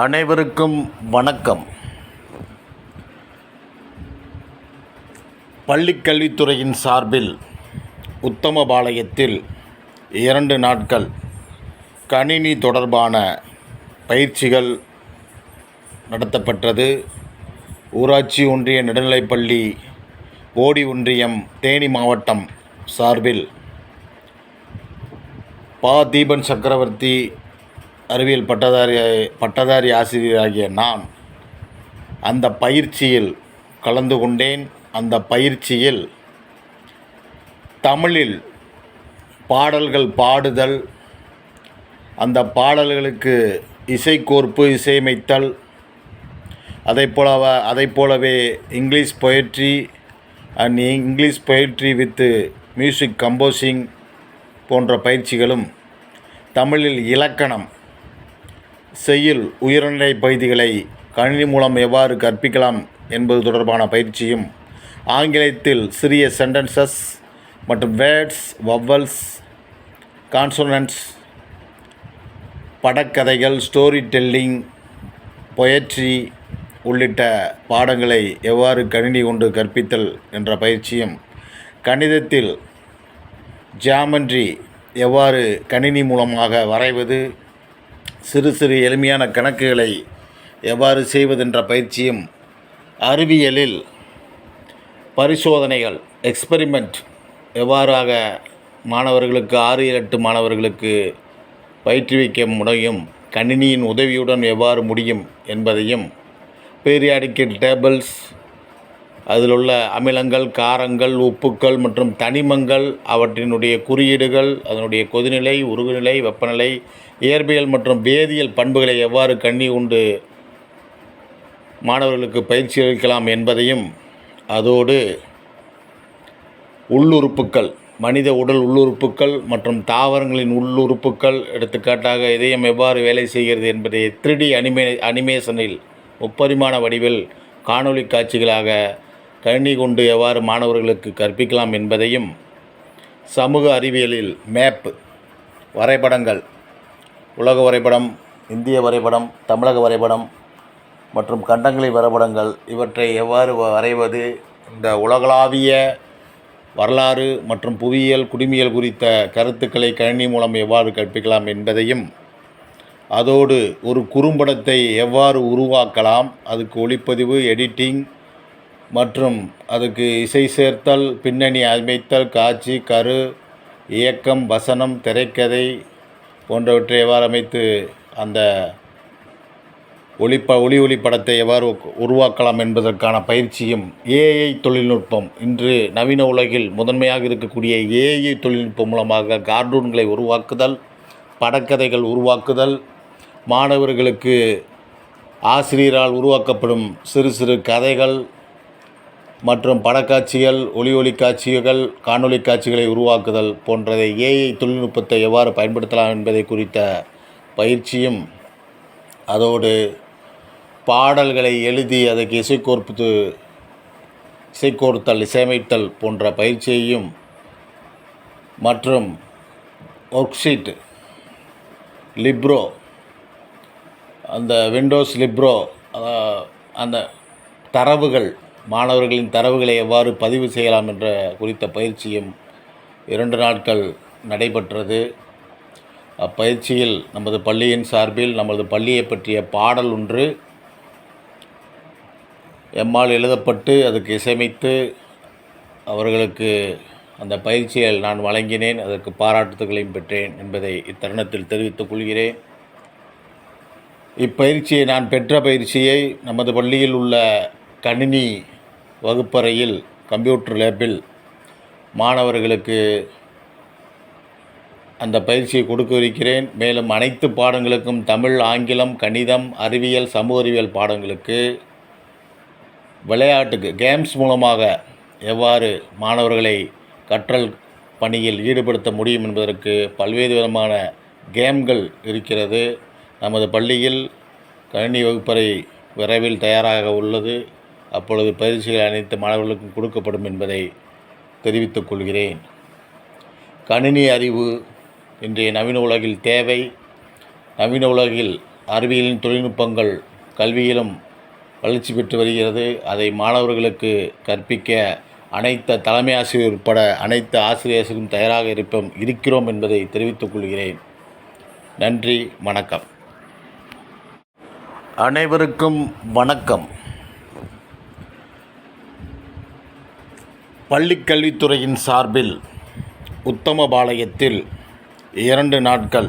அனைவருக்கும் வணக்கம். பள்ளிக்கல்வித்துறையின் சார்பில் உத்தமபாளையத்தில் இரண்டு நாட்கள் கணினி தொடர்பான பயிற்சிகள் நடத்தப்பட்டது. ஊராட்சி ஒன்றிய நடுநிலைப்பள்ளி ஓடி ஒன்றியம் தேனி மாவட்டம் சார்பில் பா. தீபன் சக்கரவர்த்தி அறிவியல் பட்டதாரி பட்டதாரி ஆசிரியராகிய நான் அந்த பயிற்சியில் கலந்து கொண்டேன். அந்த பயிற்சியில் தமிழில் பாடல்கள் பாடுதல் அந்த பாடல்களுக்கு இசைக்கோர்ப்பு இசையமைத்தல் அதை போலவ அதை போலவே English poetry and English poetry with music composing போன்ற பயிற்சிகளும் தமிழில் இலக்கணம் செய்யுள் உயர்நிலை பகுதிகளை கணினி மூலம் எவ்வாறு கற்பிக்கலாம் என்பது தொடர்பான பயிற்சியும் ஆங்கிலத்தில் சிறிய சென்டென்சஸ் மற்றும் வேர்ட்ஸ் வவ்வல்ஸ் கான்சோனன்ட்ஸ் படக்கதைகள் ஸ்டோரி டெல்லிங் பொயட்ரி உள்ளிட்ட பாடங்களை எவ்வாறு கணினி கொண்டு கற்பித்தல் என்ற பயிற்சியும் கணிதத்தில் ஜாமன்றி எவ்வாறு கணினி மூலமாக வரைவது சிறு சிறு எளிமையான கணக்குகளை எவ்வாறு செய்வதென்ற பயிற்சியும் அறிவியலில் பரிசோதனைகள் எக்ஸ்பெரிமெண்ட் எவ்வாறாக மாணவர்களுக்கு ஆறு எட்டு மாணவர்களுக்கு பயிற்றுவிக்க முடியும் கணினியின் உதவியுடன் எவ்வாறு முடியும் என்பதையும் பீரியாடிக்கல் டேபிள்ஸ் அதில் உள்ள அமிலங்கள் காரங்கள் உப்புக்கள் மற்றும் தனிமங்கள் அவற்றினுடைய குறியீடுகள் அதனுடைய கொதிநிலை உருகுநிலை வெப்பநிலை இயற்பியல் மற்றும் வேதியியல் பண்புகளை எவ்வாறு கண்ணி உண்டு மாணவர்களுக்கு பயிற்சி அளிக்கலாம் என்பதையும் அதோடு உள்ளுறுப்புக்கள் மனித உடல் உள்ளுறுப்புக்கள் மற்றும் தாவரங்களின் உள்ளுறுப்புக்கள் எடுத்துக்காட்டாக இதயம் எவ்வாறு வேலை செய்கிறது என்பதை த்ரீ அனிமே அனிமேஷனில் முப்பரிமாண வடிவில் காணொளி காட்சிகளாக கணினி கொண்டு எவ்வாறு மாணவர்களுக்கு கற்பிக்கலாம் என்பதையும் சமூக அறிவியலில் மேப் வரைபடங்கள் உலக வரைபடம் இந்திய வரைபடம் தமிழக வரைபடம் மற்றும் கண்டங்களை வரைபடங்கள் இவற்றை எவ்வாறு வரைவது இந்த உலகளாவிய வரலாறு மற்றும் புவியியல் குடிமியல் குறித்த கருத்துக்களை கணினி மூலம் எவ்வாறு கற்பிக்கலாம் என்பதையும் அதோடு ஒரு குறும்படத்தை எவ்வாறு உருவாக்கலாம் அதுக்கு ஒளிப்பதிவு எடிட்டிங் மற்றும் அதுக்கு இசை சேர்த்தல் பின்னணி அமைத்தல் காட்சி கரு இயக்கம் வசனம் திரைக்கதை போன்றவற்றை எவ்வாறு அமைத்து அந்த ஒளிப்ப ஒளி ஒளி படத்தை எவ்வாறு உருவாக்கலாம் என்பதற்கான பயிற்சியும் ஏஐ தொழில்நுட்பம் இன்று நவீன உலகில் முதன்மையாக இருக்கக்கூடிய ஏஐ தொழில்நுட்பம் மூலமாக கார்ட்டூன்களை உருவாக்குதல் படக்கதைகள் உருவாக்குதல் மாணவர்களுக்கு ஆசிரியரால் உருவாக்கப்படும் சிறு சிறு கதைகள் மற்றும் படக்காட்சிகள் ஒளி ஒளி காட்சிகள் காணொளி காட்சிகளை உருவாக்குதல் போன்றதை ஏஐ தொழில்நுட்பத்தை எவ்வாறு பயன்படுத்தலாம் என்பதை குறித்த பயிற்சியும் அதோடு பாடல்களை எழுதி அதற்கு இசைக்கோர்ப்பு இசைக்கோர்த்தல் இசையமைத்தல் போன்ற பயிற்சியையும் மற்றும் ஒர்க்ஷீட் லிப்ரோ அந்த விண்டோஸ் லிப்ரோ அந்த தரவுகள் மாணவர்களின் தரவுகளை எவ்வாறு பதிவு செய்யலாம் என்ற குறித்த பயிற்சியும் இரண்டு நாட்கள் நடைபெற்றது. அப்பயிற்சியில் நமது பள்ளியின் சார்பில் நமது பள்ளியை பற்றிய பாடல் ஒன்று எம்மால் எழுதப்பட்டு அதுக்கு இசையமைத்து அவர்களுக்கு அந்த பயிற்சியை நான் வழங்கினேன். அதற்கு பாராட்டுதல்களையும் பெற்றேன் என்பதை இத்தருணத்தில் தெரிவித்துக் கொள்கிறேன். இப்பயிற்சியை நான் பெற்ற பயிற்சியை நமது பள்ளியில் உள்ள கணினி வகுப்பறையில் கம்ப்யூட்டர் லேப்பில் மாணவர்களுக்கு அந்த பயிற்சியை கொடுக்கிறேன் மேலும் அனைத்து பாடங்களுக்கும் தமிழ் ஆங்கிலம் கணிதம் அறிவியல் சமூக அறிவியல் பாடங்களுக்கு விளையாட்டுக்கு கேம்ஸ் மூலமாக எவ்வாறு மாணவர்களை கற்றல் பணியில் ஈடுபடுத்த முடியும் என்பதற்கு பல்வேறு விதமான கேம்கள் இருக்கிறது. நமது பள்ளியில் கணினி வகுப்பறை விரைவில் தயாராக உள்ளது. அப்பொழுது பயிற்சிகள் அனைத்து மாணவர்களுக்கும் கொடுக்கப்படும் என்பதை தெரிவித்துக் கொள்கிறேன். கணினி அறிவு இன்றைய நவீன உலகில் தேவை. நவீன உலகில் அறிவியலின் தொழில்நுட்பங்கள் கல்வியிலும் வளர்ச்சி பெற்று வருகிறது. அதை மாணவர்களுக்கு கற்பிக்க அனைத்து தலைமை ஆசிரியர் உட்பட அனைத்து ஆசிரியர்களும் தயாராக இருப்போம் இருக்கிறோம் என்பதை தெரிவித்துக் கொள்கிறேன். நன்றி வணக்கம். அனைவருக்கும் வணக்கம். பள்ளிக்கல்வித்துறையின் சார்பில் உத்தமபாளையத்தில் இரண்டு நாட்கள்